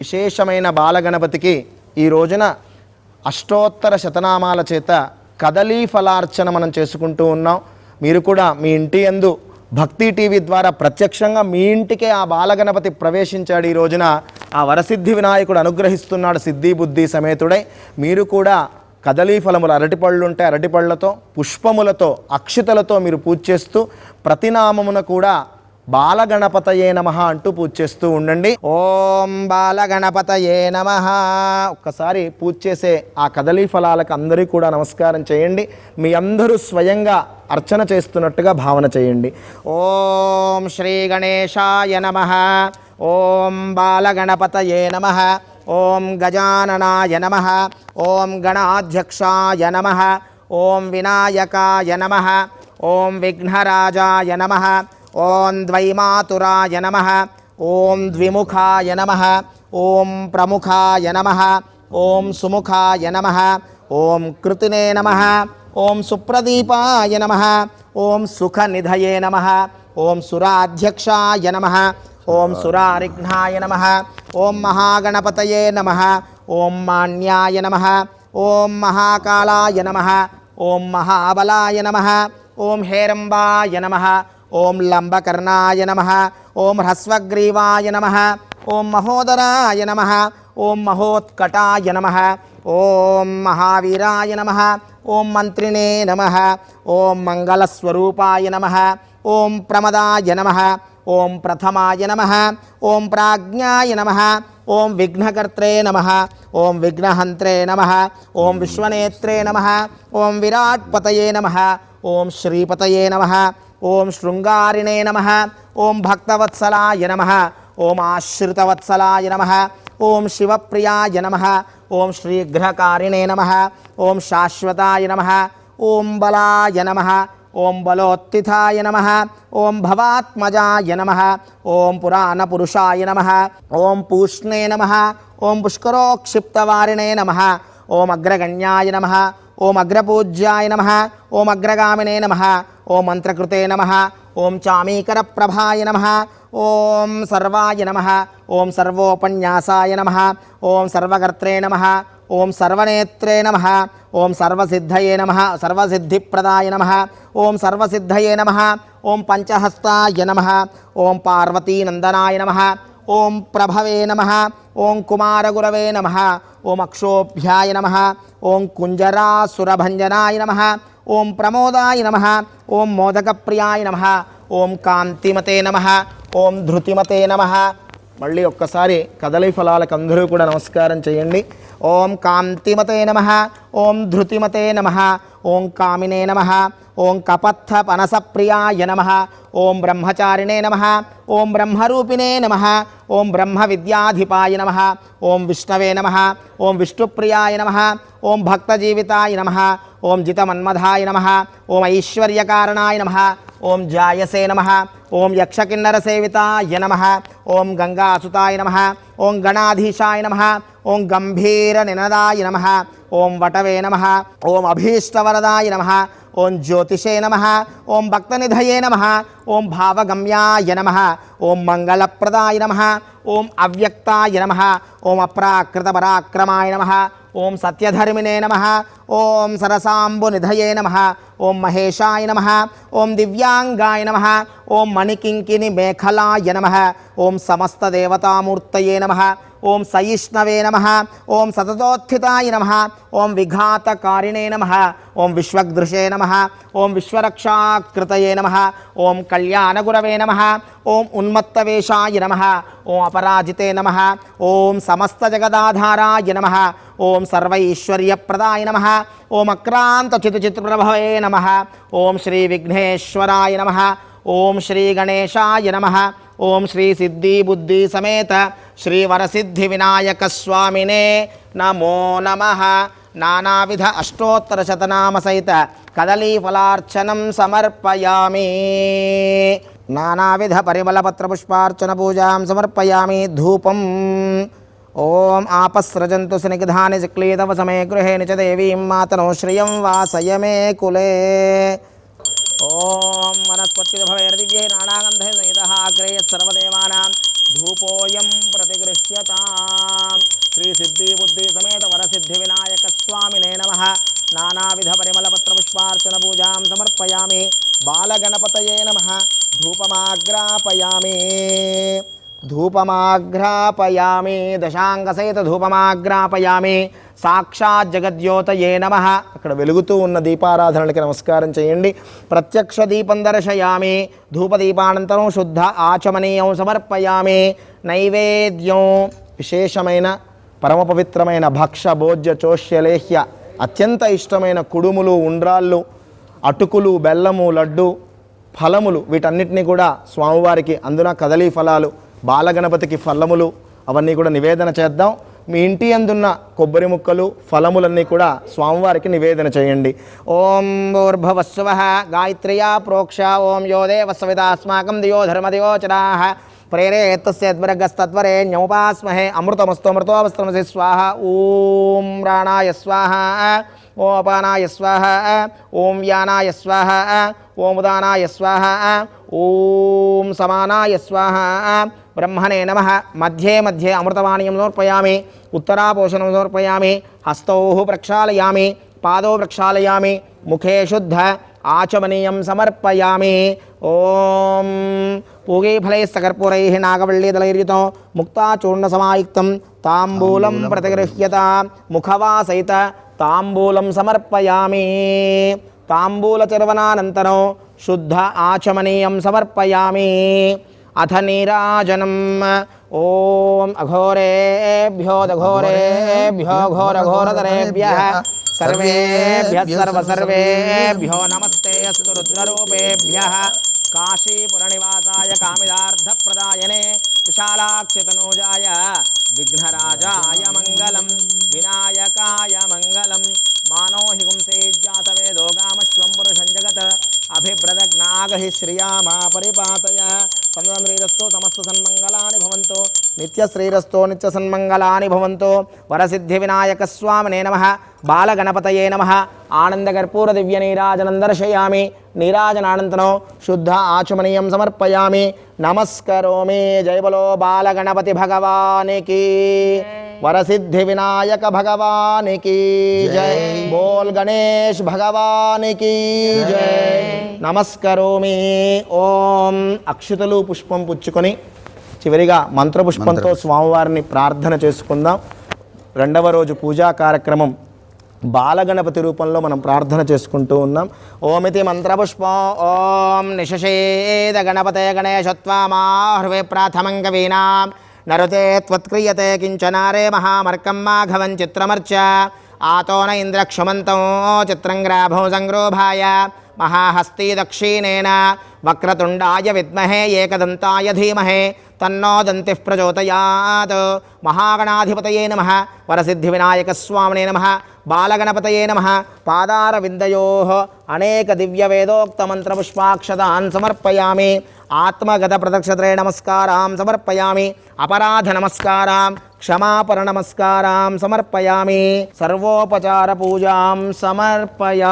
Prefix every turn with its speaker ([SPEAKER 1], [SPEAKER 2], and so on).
[SPEAKER 1] విశేషమైన బాలగణపతికి ఈ రోజున అష్టోత్తర శతనామాల చేత కదలీ ఫలార్చన మనం చేసుకుంటూ ఉన్నాం. మీరు కూడా మీ ఇంటి యందు భక్తి టీవీ ద్వారా ప్రత్యక్షంగా మీ ఇంటికే ఆ బాలగణపతి ప్రవేశించాడు ఈ రోజున. ఆ వరసిద్ధి వినాయకుడు అనుగ్రహిస్తున్నాడు సిద్ధి బుద్ధి సమేతుడై. మీరు కూడా కదలీ ఫలములు అరటిపళ్ళు ఉంటే అరటిపళ్ళతో పుష్పములతో అక్షితలతో మీరు పూజ చేస్తూ ప్రతినామమున కూడా బాలగణపతయే నమ అంటూ పూజ చేస్తూ ఉండండి. ఓం బాలగణపతయే నమ. ఒక్కసారి పూజ చేసే ఆ కదలీ ఫలాలకు అందరికీ కూడా నమస్కారం చేయండి. మీ అందరూ స్వయంగా అర్చన చేస్తున్నట్టుగా భావన చేయండి. ఓం శ్రీ గణేశాయ నమ. ఓం బాలగణపతయే నమ. ఓం గజాననాయ నమ. ఓం గణాధ్యక్షాయ నమ. ఓం వినాయకాయ నమ. ఓం విఘ్నరాజాయ నమ. ఓం ద్వైమాతురాయ నమ ఓం ద్విముఖాయ నమ ఓం ప్రముఖాయ నమ ఓం సుముఖాయ నమ ఓం కృతినే నమ ఓం సుప్రదీపాయ నమ ఓం సుఖనిధయే నమ ఓం సురాధ్యక్షాయ నమ ఓం సురారిఘ్నాయ నమ ఓం మహాగణపతయే నమ ఓం మాన్యాయ నమ ఓం మహాకాళాయ నమ ఓం మహాబలాయ నమ ఓం హేరంబాయ నమ ఓం లంబకర్ణాయ నమ ఓం హ్రస్వగ్రీవాయ నమ ఓం మహోదరాయ నమ ఓం మహోత్కటాయ నమ ఓం మహావీరాయ నమ ఓం మంత్రిణే నమ ఓం మంగళస్వరూపాయ నమ ఓం ప్రమదాయ నమ ఓం ప్రథమాయ నమ ఓం ప్రాజ్ఞాయ నమ ఓం విఘ్నకర్త్రే నమ ఓం విఘ్నహంత్రే నమ ఓం విశ్వనేత్రే నమ ఓం విరాట్పతయే నమ ఓం శ్రీపతయే నమ ఓం శృంగారిణే నమ ఓం భక్తవత్సలాయ నమ ఓం ఆశ్రితవత్సలాయ నమ ఓం శివప్రియాయ నమ ఓం శ్రీగ్రహకారిణే నమ ఓం శాశ్వతాయ నమ ఓం బలాయ నమ ఓం బలోత్తిథాయ నమ ఓం భవాత్మజాయ నమ ఓం పురాణపురుషాయ నమ ఓం పూష్ణే నమ ఓం పుష్కరోక్షిప్తవారిణే నమ ఓం అగ్రగణ్యాయ నమ ఓం అగ్రపూజ్యాయ నమ ఓం అగ్రగామినే నమ ఓం మంత్రకృతే నమ ఓం చామీకరప్రభాయ నమ ఓం సర్వాయ నమ ఓం సర్వోపన్యాసాయ నమ ఓం సర్వకర్త్రే నమ ఓం సర్వనేత్రే నమ ఓం సర్వసిద్ధయే నమ సర్వసిద్ధిప్రదాయ నమ ఓం సర్వసిద్ధయే నమ ఓం పంచహస్తాయ నమ ఓం పార్వతీనందనాయ నమ ఓం ప్రభవే నమ ఓం కుమారగురవే నమ ఓం అక్షోభ్యాయ నమ ఓం కుంజరాసురభంజనాయ నమ ఓం ప్రమోదాయ నమ ఓం మోదకప్రియాయ నమ ఓం కాంతిమతే నమ ఓం ధృతిమతే నమ మళ్ళీ ఒక్కసారి కదలి ఫలాలకు అందరూ కూడా నమస్కారం చేయండి ఓం కాంతిమతే నమ ఓం ధృతిమతే నమ ఓం కామినే నమ ఓం కపత్థ పనసప్రియాయ నమ ఓం బ్రహ్మచారిణే నమ ఓం బ్రహ్మరూపిణే నమ ఓం బ్రహ్మ విద్యాధిపాయ నమ ఓం విష్ణవే నమ ఓం విష్ణుప్రియాయ నమ ఓం భక్తజీవితాయ నమ ఓం జితమన్మధాయ నమ ఓం ఐశ్వర్యకారణాయ నమ ఓం జాయసే నమ ఓం యక్షకిన్నర సేవితాయ నమ ఓం గంగాసుతాయ నమ ఓం గణాధీశాయ నమ ఓం గంభీర నినదాయ నమ ఓం వటవే నమ ఓం అభీష్టవరదాయ నమ ఓం జ్యోతిషే నమ ఓం భక్తనిధయే నమ ఓం భావగమ్యాయ నమ ఓం మంగళప్రదాయ నమ ఓం అవ్యక్తాయ నమ ఓం అప్రాకృతపరాక్రమాయ నమ ఓం సత్యధర్మినే నమ ఓం సరసాంబు నిధయే నమ ఓం మహేశాయ నమ ఓం దివ్యాంగాయ నమ ఓం మణికింకిని మేఖలాయ నమ ఓం సమస్త దేవతామూర్తయే నమ. ఓం సయిష్ణవే నమ ఓం సతతోత్థితాయ నమ ఓం విఘాతకారిణే నమ ఓం విశ్వదృశే నమ ఓం విశ్వరక్షాకృతయే నమ ఓం కళ్యాణగురవే నమ ఓం ఉన్మత్తవేషాయ నమ ఓం అపరాజితే నమ ఓం సమస్తజగదాధారాయ నమ ఓం సర్వైశ్వర్యప్రదాయ నమ ఓం అక్రాంతచితుచిత్ప్రభవే నమ ఓం శ్రీ విఘ్నేశ్వరాయ నమ ఓం శ్రీ గణేశాయ నమ ఓం శ్రీ సిద్ధి బుద్ధి సమేత శ్రీ వరసిద్ధి వినాయక స్వామినే నమో నమ నానావిధ అష్టోత్తర శతనామ సహిత కదలీ ఫలార్చనం సమర్పయామి నానావిధ పరిమళపత్ర పుష్పార్చన పూజాం సమర్పయామి ధూపం ఓం ఆపస్రజంతు స్నిగ్ధాని చిక్లీతవ సమే గృహే నిచ దేవీం మాతనో శ్రియం వాసయ మే కులే ఓం వనస్పతి భవేర్దివ్యై నానాగంధే సంహిత అగ్రేయ సర్వదేవానాం ధూపోయం ప్రతిగృహ్యతాం శ్రీ సిద్ధి బుద్ధి ధూపమాఘ్రాపయామి వరసిద్ధి వినాయక ధూపమాగ్రాపయామి దశాంగసహిత ధూపమాగ్రాపయామి సాక్షాత్ జగద్యోతయే నమ. అక్కడ వెలుగుతూ ఉన్న దీపారాధనలకి నమస్కారం చేయండి. ప్రత్యక్ష దీపం దర్శయామి ధూపదీపానంతరం శుద్ధ ఆచమనీయం సమర్పయామి నైవేద్యం విశేషమైన పరమ పవిత్రమైన భక్ష భోజ్య చోష్యలేహ్య అత్యంత ఇష్టమైన కుడుములు ఉండ్రాళ్ళు అటుకులు బెల్లము లడ్డు ఫలములు వీటన్నిటిని కూడా స్వామివారికి అందున కదలీ ఫలాలు బాలగణపతికి ఫలములు అవన్నీ కూడా నివేదన చేద్దాం. మీ ఇంటి అందున్న కొబ్బరి ముక్కలు ఫలములన్నీ కూడా స్వామివారికి నివేదన చేయండి. ఓం భూర్భవస్వ గాయత్రియా ప్రోక్ష ఓం యో దేవస్విత అస్మాకం దియో ధర్మదియోచరా ప్రేరేత్తస్యద్వర్గస్తత్వరే న్యోపాస్మహే అమృతమస్తమృతోవస్త్రమసి స్వాహ. ఓం రాణాయ స్వాహ. ఓపానాయ స్వాహ. ఓం వ్యానాయ స్వాహ. ఓం ఉదానాయ స్వాహ. ఓం సమానాయ స్వాహ. బ్రహ్మణే నమ. మధ్యే మధ్యే అమృతవాణియం సమర్పయామి. ఉత్తరాపోషణం సమర్పయామి. హస్తౌ ప్రక్షాళయామి. పాదౌ ప్రక్షాళయామి. ముఖే శుద్ధ. ఆచమనీయం సమర్పయామి. ఓం. పూగీఫలైస్తకర్పూరై నాగవల్లీదలైర్యుతం ముక్తాచూర్ణసమాయుక్తం తాంబూలం ప్రతిగృహ్యత. ముఖవాసైత. తాంబూలం సమర్పయామి. తాంబూలచర్వనానంతరం శుద్ధ ఆచమనీయం సమర్పయామి అథ నీరాజనం ఓం అఘోరేభ్యో దఘోరేభ్యో ఘోరఘోరతరేభ్య సర్వేభ్య సర్వసర్వేభ్యో నమస్తే అస్తు రుద్రరూపేభ్య కాశీపురనివాసాయ కామిదార్థప్రదాయనే విశాలాక్షితనూజాయ విఘ్నరాజాయ మంగళం వినాయకాయ మంగళం మానోహిగుంసే పుంసేజ్జాతవేదో గామశ్వం పురుషం జగత్ అభివ్రదగ్నాగహి శ్రియామా పరిపాతయ. సంద్రీరస్తో సమస్త సన్మంగళాని భవంతు. నిత్యశ్రీరస్తో నిత్య సన్మంగళాని భవంతు. వరసిద్ధి వినాయక స్వామినే నమ. బాలగణపతయే నమ. ఆనందకర్పూర దివ్య నీరాజనం దర్శయామి నీరాజనానంతరం శుద్ధ ఆచమనీయం సమర్పయామి. నమస్కరోమి. జయబలో బాలగణపతి భగవానికి. వరసిద్ధి వినాయక భగవానికి. జై. బోల్ గణేష్ భగవానికి. జై. నమస్కరోమి. ఓం. అక్షతలు పుష్పం పుచ్చుకొని చివరిగా మంత్రపుష్పంతో స్వామివారిని ప్రార్థన చేసుకుందాం. రెండవ రోజు పూజా కార్యక్రమం బాలగణపతి రూపంలో మనం ప్రార్థన చేసుకుంటూ ఉన్నాం. ఓమితి మంత్రపుష్పం. ఓం. నిషషేద గణపతే గణేశత్వామాహృవే ప్రాథమం కవీనాం నరుతే త్వత్క్రియతే కించనారే మహామర్కం మాఘవం చిత్రమర్చ. ఆతోన ఇంద్రక్షమంతం చిత్రం గ్రాభం సంగ్రోభాయ. మహాహస్తీ దక్షిణేన. వక్రతుండాయ విద్మహే ఏకదంతాయ ధీమహే తన్నో దంతి ప్రచోదయాత్. మహాగణాధిపతయే నమ వరసిద్ధి వినాయక స్వామినే నమ బాలగణపతయే నమ పాదారవిందయో. అనేక దివ్య వేదోక్త మంత్ర సమర్పయామి. ఆత్మగత ప్రదక్షత్రే నమస్కారాం సమర్పయామి. అపరాధ నమస్కారాం క్షమాపర నమస్కారాం సమర్పయామి. సర్వోపచార పూజాం సమర్పయామి